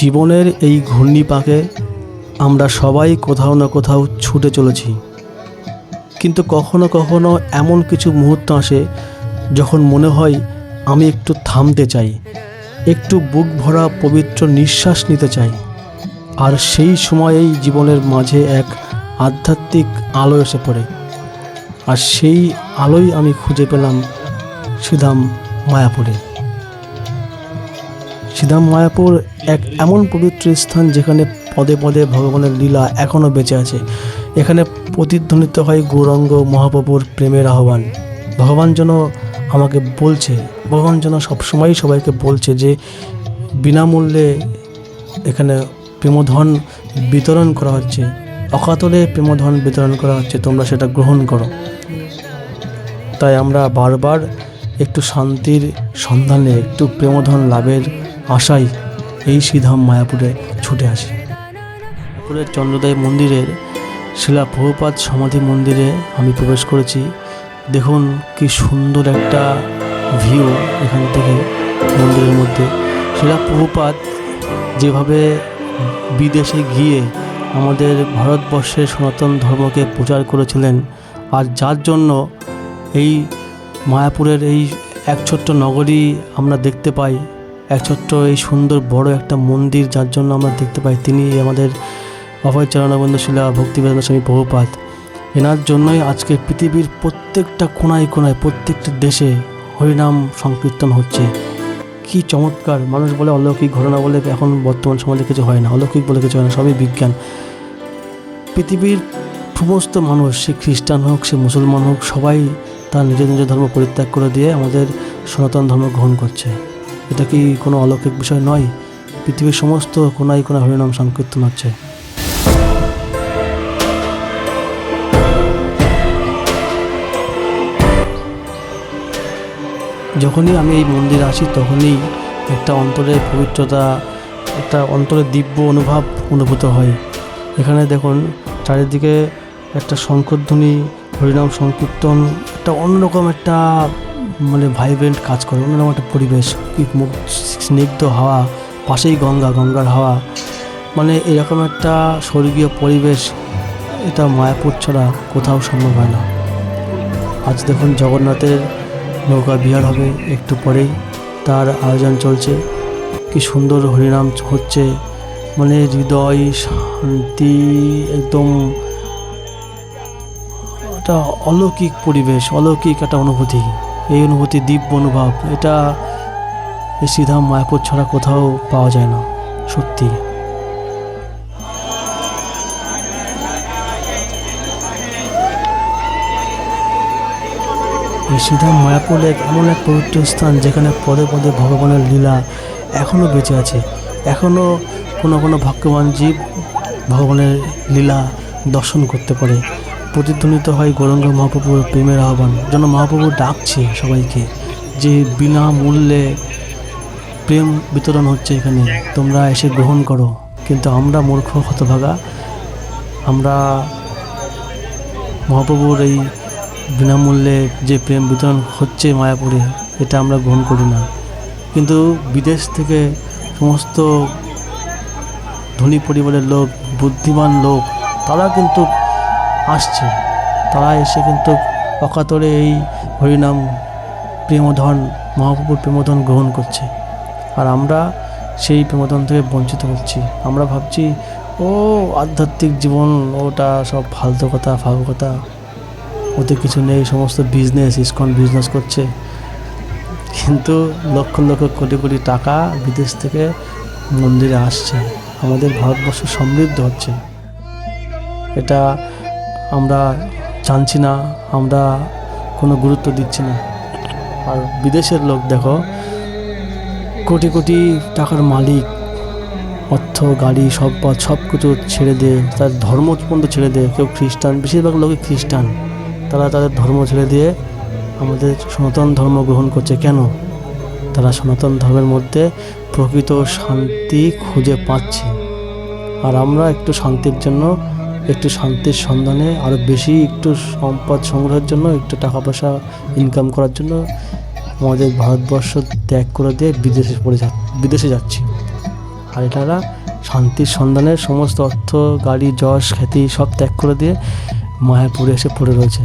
জীবনের এই ঘূর্ণিপাকে আমরা সবাই কোথাও না কোথাও ছুটে চলেছি। কিন্তু কখনো কখনো এমন কিছু মুহূর্ত আসে যখন মনে হয় আমি একটু থামতে চাই, একটু বুক ভরা পবিত্র নিঃশ্বাস নিতে চাই। আর সেই সময়েই জীবনের মাঝে এক আধ্যাত্মিক আলো এসে পড়ে। আর সেই আলোই আমি খুঁজে পেলাম সিধাম মায়াপুরে। সিধাম মায়াপুর এক এমন পবিত্র স্থান যেখানে পদে পদে ভগবানের লীলা এখনও বেঁচে আছে। এখানে প্রতিধ্বনিত হয় গৌরাঙ্গ মহাপ্রভুর প্রেমের আহ্বান। ভগবান যেন আমাকে বলছে, ভগবান যেন সবসময়ই সবাইকে বলছে যে, বিনামূল্যে এখানে প্রেমধন বিতরণ করা হচ্ছে, অকাতরে প্রেমধন বিতরণ করা হচ্ছে, তোমরা সেটা গ্রহণ করো। তাই আমরা বারবার একটু শান্তির সন্ধানে একটু প্রেমধন লাভের আশায় এই সিধাম মায়াপুরে ছুটে আসি। মায়াপুরের চন্দ্রোদয় মন্দিরের শিলা প্রভুপাত সমাধি মন্দিরে আমি প্রবেশ করেছি। দেখুন কি সুন্দর একটা ভিউ এখান থেকে মন্দিরের মধ্যে। শিলা প্রভুপাত যেভাবে বিদেশে গিয়ে আমাদের ভারতবর্ষের সনাতন ধর্মকে প্রচার করেছিলেন আর যার জন্য এই মায়াপুরের এই এক ছোট্ট নগরী আমরা দেখতে পাই এক ছোট্ট এই সুন্দর বড় একটা মন্দির, যার জন্য আমরা দেখতে পাই তিনি আমাদের অভয় চরণাবন্ধ শিলা, ভক্তিবেদান্ত স্বামী বহুপাত এনার জন্যই আজকে পৃথিবীর প্রত্যেকটা কোনায় কোনায় প্রত্যেকটা দেশে হরিনাম সংকীর্তন হচ্ছে। কি চমৎকার! মানুষ বলে অলৌকিক ঘটনা বলে এখন বর্তমান সমাজে কিছু হয় না। অলৌকিক বলে কিছু হয় না, সবই বিজ্ঞান। পৃথিবীর সমস্ত মানুষ, সে খ্রিস্টান হোক, সে মুসলমান হোক, সবাই তার নিজের নিজের ধর্ম পরিত্যাগ করে দিয়ে আমাদের সনাতন ধর্ম গ্রহণ করছে। এটা কি কোনো অলৌকিক বিষয় নয়? পৃথিবীর সমস্ত কোনায় কোনায় হরিনাম সংকীর্তন হচ্ছে। যখনই আমি এই মন্দিরে আসি, তখনই একটা অন্তরের পবিত্রতা, একটা অন্তরের দিব্য অনুভব অনুভূত হয়। এখানে দেখুন, চারিদিকে একটা শঙ্করধ্বনি হরিনাম সংকীর্তন, একটা অন্যরকম একটা মানে ভাইব্রেন্ট কাজ করে। অন্যরকম একটা পরিবেশ স্নিগ্ধ হাওয়া, পাশেই গঙ্গা, গঙ্গার হাওয়া। মানে এরকম একটা স্বর্গীয় পরিবেশ, এটা মায়াপুর ছাড়া কোথাও সম্ভব হয় না। আজ দেখুন জগন্নাথের নৌকা বিহার হবে একটু পরেই। তার আয়োজন চলছে। কি সুন্দর হরিনাম হচ্ছে। মানে হৃদয় শান্তি, একদম একটা অলৌকিক পরিবেশ, অলৌকিক একটা অনুভূতি। এই অনুভূতি দিব্য অনুভব। এটা এই সিধা মায়াপুর ছাড়া কোথাও পাওয়া যায় না, সত্যি। এই সিধা মায়াপুর এক এমন এক পবিত্র স্থান যেখানে পদে পদে ভগবানের লীলা এখনও বেঁচে আছে। এখনও কোনো কোনো ভক্তবান জীব ভগবানের লীলা দর্শন করতে পারে। প্রতিধ্বনিত হয় গৌরঙ্গ মহাপ্রভুর প্রেমের আহ্বান। যেন মহাপ্রভু ডাকছে সবাইকে যে বিনামূল্যে প্রেম বিতরণ হচ্ছে এখানে। তোমরা এসে গ্রহণ করো। কিন্তু আমরা মূর্খ, হতভাগা। আমরা মহাপ্রভুর এই বিনামূল্যে যে প্রেম বিতরণ হচ্ছে মায়াপুরে, এটা আমরা গ্রহণ করি না। কিন্তু বিদেশ থেকে সমস্ত ধনী পরিবারের লোক, বুদ্ধিমান লোক, তারা কিন্তু আসছে। তারা এসে কিন্তু অকাতরে এই হরিনাম প্রেমধন, মহাপ্রভুর প্রেমধন গ্রহণ করছে। আর আমরা সেই প্রেমধন থেকে বঞ্চিত হচ্ছি। আমরা ভাবছি, ও আধ্যাত্মিক জীবন, ওটা সব ফালতু কথা ফালতু কথা। ওতে কিছু নেই, সমস্ত বিজনেস ইস্কন বিজনেস করছে। কিন্তু লক্ষ লক্ষ কোটি কোটি টাকা বিদেশ থেকে মন্দিরে আসছে। আমাদের ভারতবর্ষ সমৃদ্ধ হচ্ছে। এটা আমরা জানছি না, আমরা কোনো গুরুত্ব দিচ্ছি না। আর বিদেশের লোক দেখো, কোটি কোটি টাকার মালিক, অর্থ, গাড়ি সম্পদ সব কিছু ছেড়ে দিয়ে, তার ধর্ম পর্যন্ত ছেড়ে দিয়ে, কেউ খ্রিস্টান, বেশিরভাগ লোকই খ্রিস্টান। তারা তাদের ধর্ম ছেড়ে দিয়ে আমাদের সনাতন ধর্ম গ্রহণ করছে। কেন? তারা সনাতন ধর্মের মধ্যে প্রকৃত শান্তি খুঁজে পাচ্ছে। আর আমরা একটু শান্তির জন্য একটু শান্তির সন্ধানে আরও বেশি একটু সম্পদ সংগ্রহের জন্য, একটু টাকা পয়সা ইনকাম করার জন্য আমাদের ভারতবর্ষ ত্যাগ করে দিয়ে বিদেশে পড়ে যা, বিদেশে যাচ্ছি। আর এটারা শান্তির সন্ধানে সমস্ত অর্থ, গাড়ি, যশ, খ্যাতি সব ত্যাগ করে দিয়ে মায়াপুরে এসে পড়ে রয়েছে।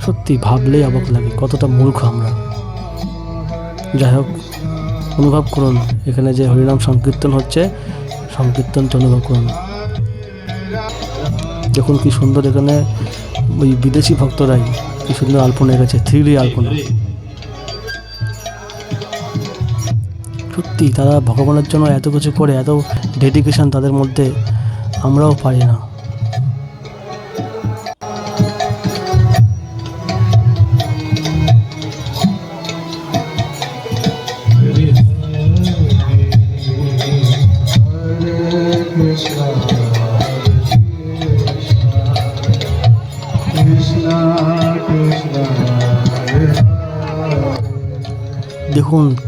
সত্যি ভাবলেই অবাক লাগে, কতটা মূর্খ আমরা। যাই হোক, অনুভব করুন, এখানে যে হরিনাম সংকীর্তন হচ্ছে, সংকীর্তনটা অনুভব করুন। দেখুন কি সুন্দর এখানে ওই বিদেশি ভক্তরাই কি সুন্দর আলপনা গেছে থ্রি ডি আলপনা। সত্যি তারা ভগবানের জন্য এত কিছু করে, এত ডেডিকেশন তাদের মধ্যে, আমরাও পারি না।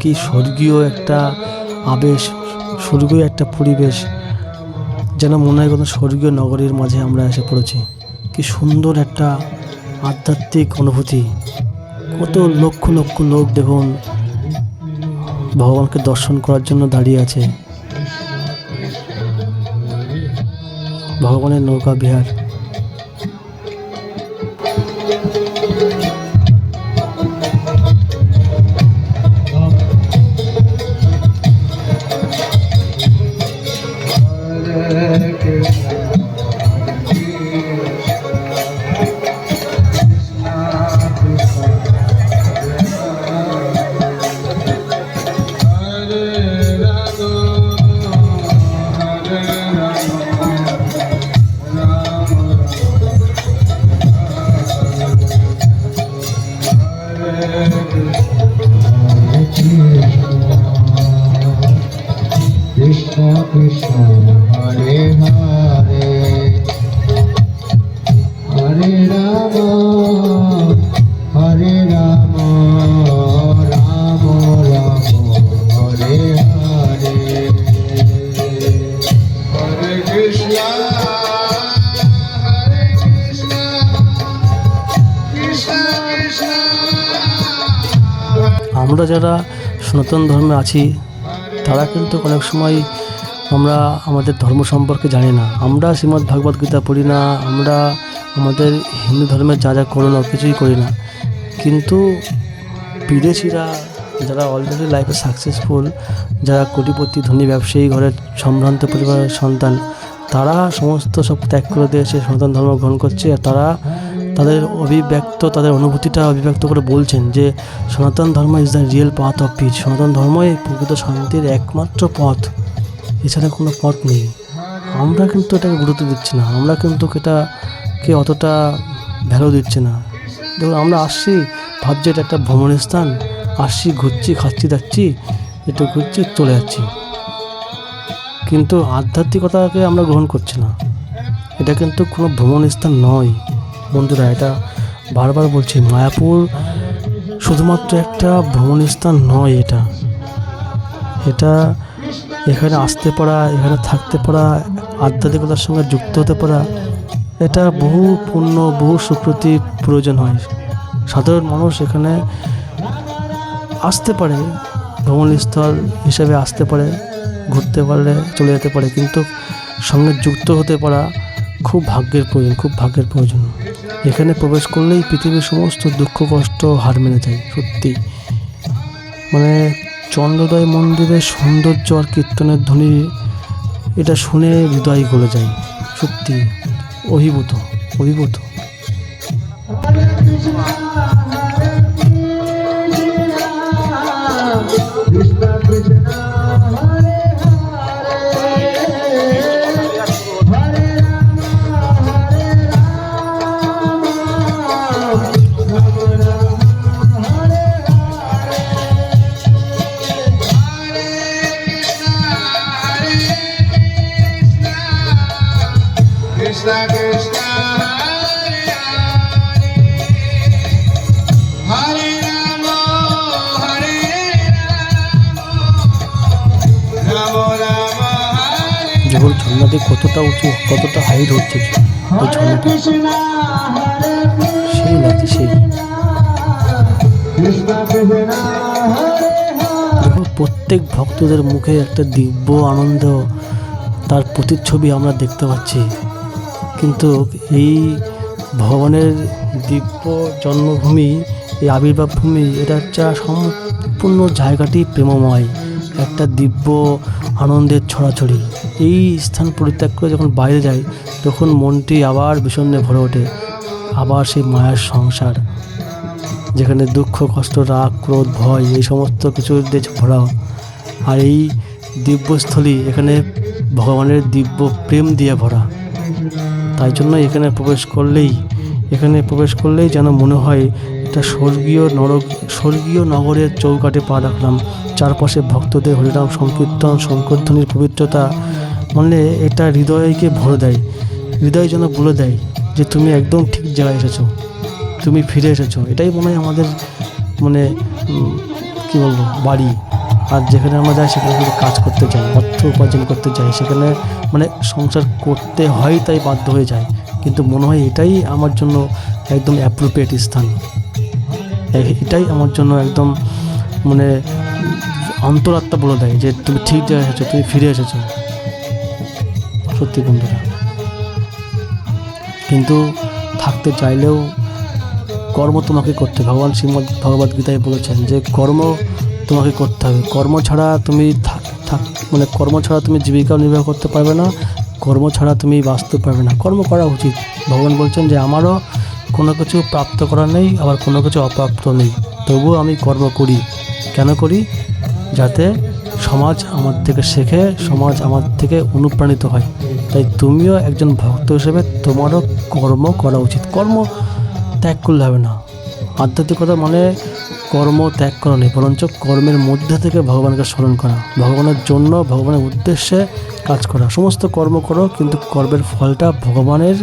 কি স্বর্গীয় একটা আবেশ, স্বর্গীয় একটা পরিবেশ যেন মনে হয় কোনো স্বর্গীয় নগরীর মাঝে আমরা এসে পড়েছি। কি সুন্দর একটা আধ্যাত্মিক অনুভূতি। কত লক্ষ লক্ষ লোক দেখুন ভগবানকে দর্শন করার জন্য দাঁড়িয়ে আছে। ভগবানের নৌকা বিহার। যারা সনাতন ধর্মে আছি, তারা কিন্তু অনেক সময় আমরা আমাদের ধর্ম সম্পর্কে জানি না। আমরা শ্রীমদ্ ভাগবত গীতা পড়ি না, আমরা আমাদের হিন্দু ধর্মের যা যা করোনা কিছুই করি না। কিন্তু বিদেশিরা যারা অলরেডি লাইফে সাকসেসফুল যারা কোটিপতি, ধনী, ব্যবসায়ী, ঘরের সম্ভ্রান্ত পরিবারের সন্তান, তারা সমস্ত সব ত্যাগ করে দিয়েছে সনাতন ধর্ম গ্রহণ করছে। আর তারা তাদের অভিব্যক্ত, তাদের অনুভূতিটা অভিব্যক্ত করে বলছেন যে, Sanatan Dharma is the real path of peace Sanatan ধর্মই প্রকৃত শান্তির একমাত্র পথ। এছাড়া কোনো পথ নেই। আমরা কিন্তু এটাকে গুরুত্ব দিচ্ছি না। আমরা কিন্তু এটাকে অতটা ভ্যালু দিচ্ছি না। দেখুন, আমরা আসছি, ভাবছি এটা একটা ভ্রমণের স্থান আসছি, ঘুরছি, খাচ্ছি যাচ্ছি একটু ঘুরছি, চলে যাচ্ছি। কিন্তু আধ্যাত্মিকতাকে আমরা গ্রহণ করছি না। এটা কিন্তু কোনো ভ্রমণ স্থান নয়। বন্ধুরা, এটা বারবার বলছি, মায়াপুর শুধুমাত্র একটা ভ্রমণ স্থান নয় এটা। এটা এখানে আসতে পারা, এখানে থাকতে পারা, আধ্যাত্মিকতার সঙ্গে যুক্ত হতে পারা, এটা বহু পুণ্য, বহু সুকৃতি প্রয়োজন হয়। সাধারণ মানুষ এখানে আসতে পারে, ভ্রমণস্থল হিসেবে আসতে পারে, ঘুরতে পারলে চলে যেতে পারে, কিন্তু সঙ্গে যুক্ত হতে পারা খুব ভাগ্যের প্রয়োজন, খুব ভাগ্যের প্রয়োজন। এখানে প্রবেশ করলেই পৃথিবীর সমস্ত দুঃখ, কষ্ট, হার মেনে যায়, সত্যি। মানে চন্দ্রোদয় মন্দিরের সৌন্দর্য আর কীর্তনের ধ্বনি, এটা শুনে হৃদয় গলে যায়, সত্যি। অভিভূত অভিভূত। ঝর্ণাটি কতটা উঁচু, কতটা হাইট হচ্ছে সেই সেই। প্রত্যেক ভক্তদের মুখে একটা দিব্য আনন্দ, তার প্রতিচ্ছবি আমরা দেখতে পাচ্ছি। কিন্তু এই ভগবানের দিব্য জন্মভূমি, এই আবির্ভাব ভূমি এটা হচ্ছে সম্পূর্ণ জায়গাটি প্রেমময়। একটা দিব্য আনন্দের ছড়াছড়ি। এই স্থান পরিত্যাগ করে যখন বাইরে যাই, তখন মনটি আবার বিষণ্ণে ভরে ওঠে। আবার সেই মায়ার সংসার, যেখানে দুঃখ, কষ্ট, রাগ, ক্রোধ, ভয়, এই সমস্ত কিছু দিয়ে ভরা। আর এই দিব্যস্থলী এখানে ভগবানের দিব্য প্রেম দিয়ে ভরা। তাই জন্য এখানে প্রবেশ করলেই, এখানে প্রবেশ করলেই যেন মনে হয় একটা স্বর্গীয় নরক, স্বর্গীয় নগরের চৌকাটে পা রাখলাম। চারপাশে ভক্তদের হরিনাম, সংকীর্তন, শঙ্করধ্বনির পবিত্রতা। মানে এটা হৃদয়কে ভরে দেয়, হৃদয় যেন বলে দেয় যে তুমি একদম ঠিক জায়গায় এসেছ, তুমি ফিরে এসেছ। এটাই মনে হয় আমাদের মানে কি বলব, বাড়ি। আর যেখানে আমরা যাই, সেখানে কিন্তু কাজ করতে যাই, অর্থ উপার্জন করতে যাই। সেখানে মানে সংসার করতে হয়, তাই বাধ্য হয়ে যায় কিন্তু মনে হয় এটাই আমার জন্য একদম অ্যাপ্রোপ্রিয়েট স্থান। এটাই আমার জন্য একদম মানে অন্তরাত্মা বলে দেয় যে তুমি ঠিক জায়গায় এসেছ, তুমি ফিরে এসেছ। সত্যি বন্ধুরা। কিন্তু থাকতে চাইলেও কর্ম তোমাকে করতে। ভগবান শ্রীমদ ভগবদ গীতায় বলেছেন যে কর্ম তোমাকে করতে হবে। কর্ম ছাড়া তুমি থাক- মানে কর্ম ছাড়া তুমি জীবিকা নির্বাহ করতে পারবে না। কর্ম ছাড়া তুমি বাঁচতে পারবে না। কর্ম করা উচিত। ভগবান বলছেন যে আমারও কোনো কিছু প্রাপ্ত করা নেই, আবার কোনো কিছু অপ্রাপ্ত নেই। তবুও আমি কর্ম করি। কেন করি? যাতে সমাজ আমার থেকে শেখে, সমাজ আমার থেকে অনুপ্রাণিত হয়। তাই তুমিও একজন ভক্ত হিসেবে তোমারও কর্ম করা উচিত। কর্ম ত্যাগ করলে হবে না। আধ্যাত্মিকতা মানে কর্ম ত্যাগ করা নেই বরঞ্চ কর্মের মধ্যে থেকে ভগবানকে স্মরণ করা, ভগবানের জন্য, ভগবানের উদ্দেশ্যে কাজ করা। সমস্ত কর্ম করো, কিন্তু কর্মের ফলটা ভগবানের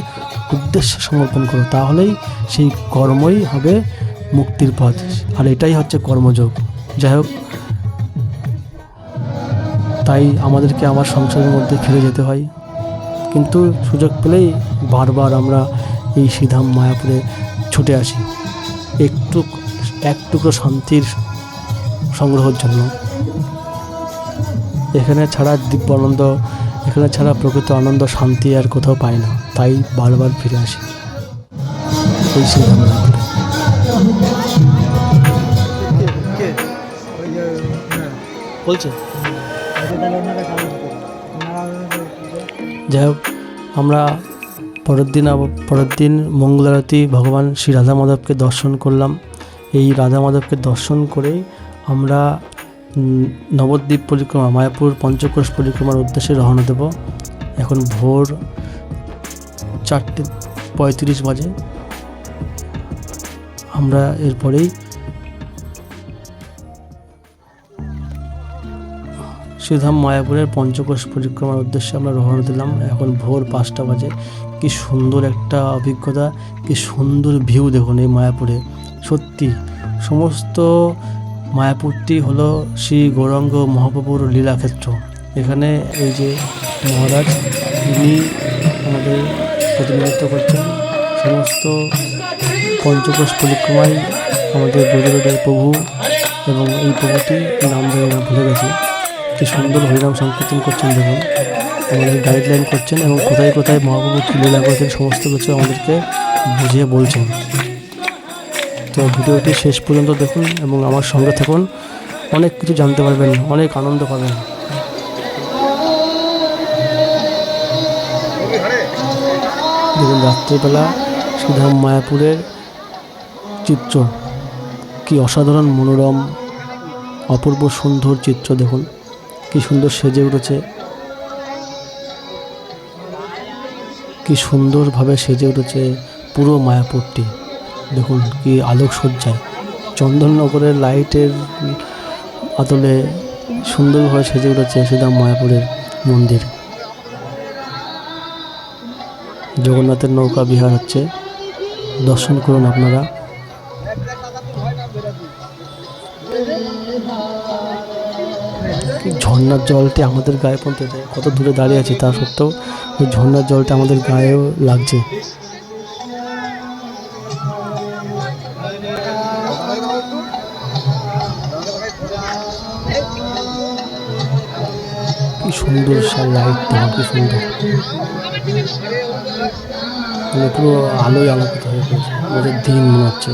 উদ্দেশ্যে সমর্পণ করো, তাহলেই সেই কর্মই হবে মুক্তির পথ। আর এটাই হচ্ছে কর্মযোগ। যাই হোক, তাই আমাদেরকে আমার সংসারের মধ্যে ফিরে যেতে হয়। কিন্তু সুযোগ পেলেই বারবার আমরা এই শ্রীধাম মায়াপুরে ছুটে আসি। একটু, এক টুকরো শান্তির সংগ্রহের জন্য। এখানে ছাড়া দিব্য আনন্দ এখানে ছাড়া প্রকৃত আনন্দ, শান্তি আর কোথাও পাই না। তাই বারবার ফিরে আসি। এই বলছে। যাই হোক আমরা পরের দিন পরের দিন মঙ্গলারতি ভগবান শ্রী রাধা মাধবকে দর্শন করলাম। এই রাধা মাধবকে দর্শন করেই আমরা নবদ্বীপ পরিক্রমা মায়াপুর পঞ্চকোষ পরিক্রমার উদ্দেশ্যে রওনা দেব। এখন ভোর চারটে পঁয়ত্রিশ বাজে। আমরা এরপরেই শ্রীধাম মায়াপুরের পঞ্চকোষ পরিক্রমার উদ্দেশ্যে আমরা রওনা দিলাম। এখন ভোর পাঁচটা বাজে। কি সুন্দর একটা অভিজ্ঞতা, কি সুন্দর ভিউ দেখুন এই মায়াপুরে। সত্যি, সমস্ত মায়াপুরটি হলো শ্রী গৌরাঙ্গ মহাপ্রভুর লীলাক্ষেত্র। এখানে এই যে মহারাজ ইনি আমাদের প্রতিনিধিত্ব করছেন সমস্ত পঞ্চকোষ পরিক্রমায় আমাদের ব্রজরাজের প্রভু এবং এই প্রভুটি নাম ধরে আমরা ভুলে গেছি। কি সুন্দর হরিনাম সংকীর্তন করছেন দেখুন। আমাদের গাইডলাইন করছেন এবং কোথায় কোথায় মহাপ্রভু কী লীলা সমস্ত কিছু আমাদেরকে বুঝিয়ে বলছেন। তো ভিডিওটি শেষ পর্যন্ত দেখুন এবং আমার সঙ্গে থাকুন। অনেক কিছু জানতে পারবেন, অনেক আনন্দ পাবেন। দেখুন, রাত্রিবেলা সুধাম মায়াপুরের চিত্র। কি অসাধারণ মনোরম, অপূর্ব সুন্দর চিত্র দেখুন। কি সুন্দর সেজে উঠেছে। কি সুন্দরভাবে সেজে উঠেছে পুরো মায়াপুরটি। দেখুন, কি আলোক সজ্জায় চন্দননগরের লাইটের আদলে সুন্দরভাবে সেজে উঠেছে শ্রীধাম মায়াপুরের মন্দির। জগন্নাথের নৌকা বিহার হচ্ছে। দর্শন করুন আপনারা। ঝর্ণার জলটি আমাদের গায়ে পড়তে যায় কত দূরে দাঁড়িয়ে আছি তা সত্ত্বেও ওই ঝর্ণার জলটা আমাদের গায়েও লাগছে। সুন্দর সব লাইট কি সুন্দর। মানে পুরো আলোয় আলোকিত হয়ে পড়েছে আমাদের দিন মনে হচ্ছে।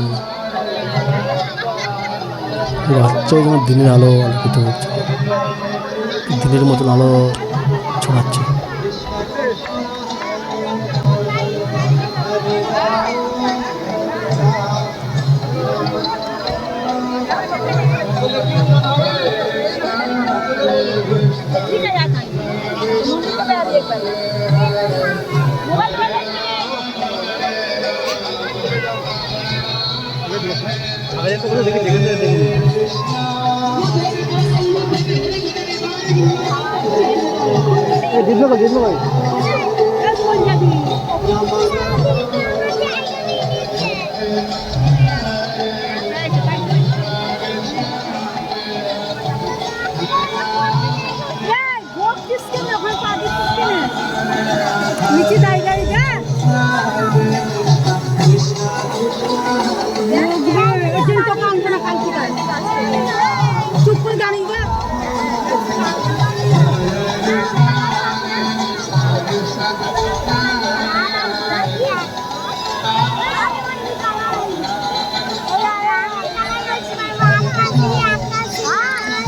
রাত্রেও যেন দিনের আলো আলোকিত হচ্ছে। দিনের মতন আলো ছড়াচ্ছে। নিচে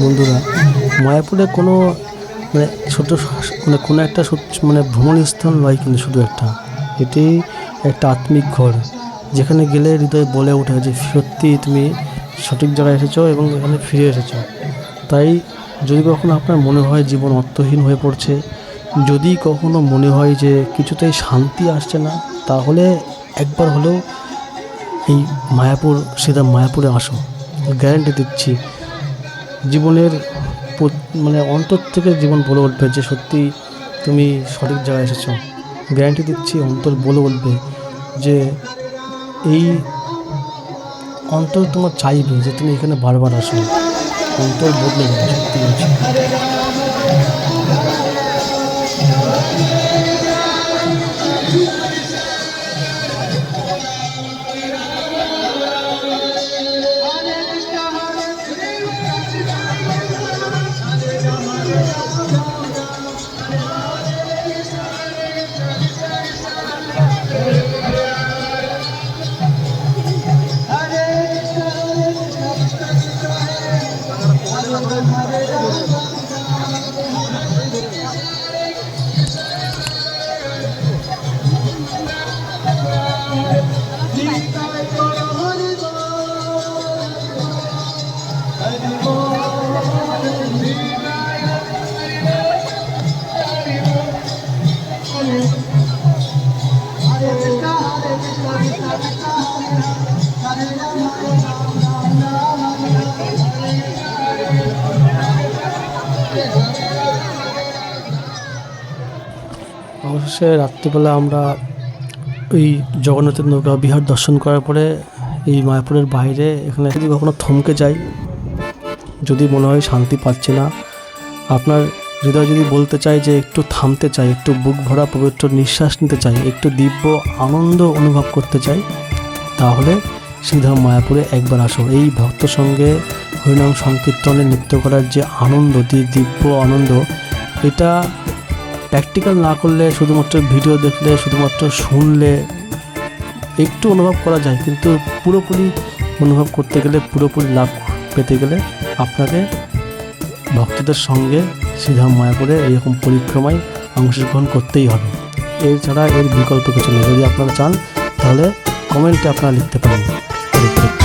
বন্ধুরা। মায়াপুরে কোনো মানে ছোট মানে কোনো একটা মানে ভ্রমণ স্থান নয় কিন্তু শুধু একটা। এটি একটা আত্মিক ঘর। যেখানে গেলে হৃদয় বলে ওঠে যে সত্যি তুমি সঠিক জায়গায় এসেছ এবং এখানে ফিরে এসেছ। তাই যদি কখনো আপনার মনে হয় জীবন অর্থহীন হয়ে পড়ছে, যদি কখনো মনে হয় যে কিছুতেই শান্তি আসছে না, তাহলে একবার হলেও এই মায়াপুর সেটা মায়াপুরে আসো। গ্যারেন্টি দিচ্ছি। জীবনের মানে অন্তর থেকে জীবন বলে উঠবে যে সত্যি তুমি সঠিক জায়গায় এসেছ। গ্যারান্টি দিচ্ছি, অন্তর বলে উঠবে যে এই অন্তর তোমার চাইবে যে তুমি এখানে বারবার আসো। অন্তর বদলে যাবে, সত্যি অবশেষে রাত্রিবেলা আমরা ওই জগন্নাথের নৌকা বিহার দর্শন করার পরে এই মায়াপুরের বাইরে এখানে যদি কখনো থমকে যাই, যদি মনে হয় শান্তি পাচ্ছে না, আপনার হৃদয় যদি বলতে চাই যে একটু থামতে চাই, একটু বুক ভরা পবিত্র নিঃশ্বাস নিতে চাই, একটু দিব্য আনন্দ অনুভব করতে চাই, তাহলে শ্রীধাম মায়াপুরে একবার আসো। এই ভক্ত সঙ্গে হরিনাম সংকীর্তনে নৃত্য করার যে আনন্দ দিব্য আনন্দ, এটা প্র্যাকটিক্যাল না করলে, শুধুমাত্র ভিডিও দেখলে, শুধুমাত্র শুনলে একটু অনুভব করা যায়। কিন্তু পুরোপুরি অনুভব করতে গেলে, পুরোপুরি লাভ পেতে গেলে আপনাকে ভক্তদের সঙ্গে শ্রীধাম মায়াপুরে এরকম পরিক্রমায় অংশগ্রহণ করতেই হবে। এছাড়া এর বিকল্প কিছু নেই। যদি আপনারা চান, তাহলে কমেন্টে আপনারা লিখতে পারেন। Electric.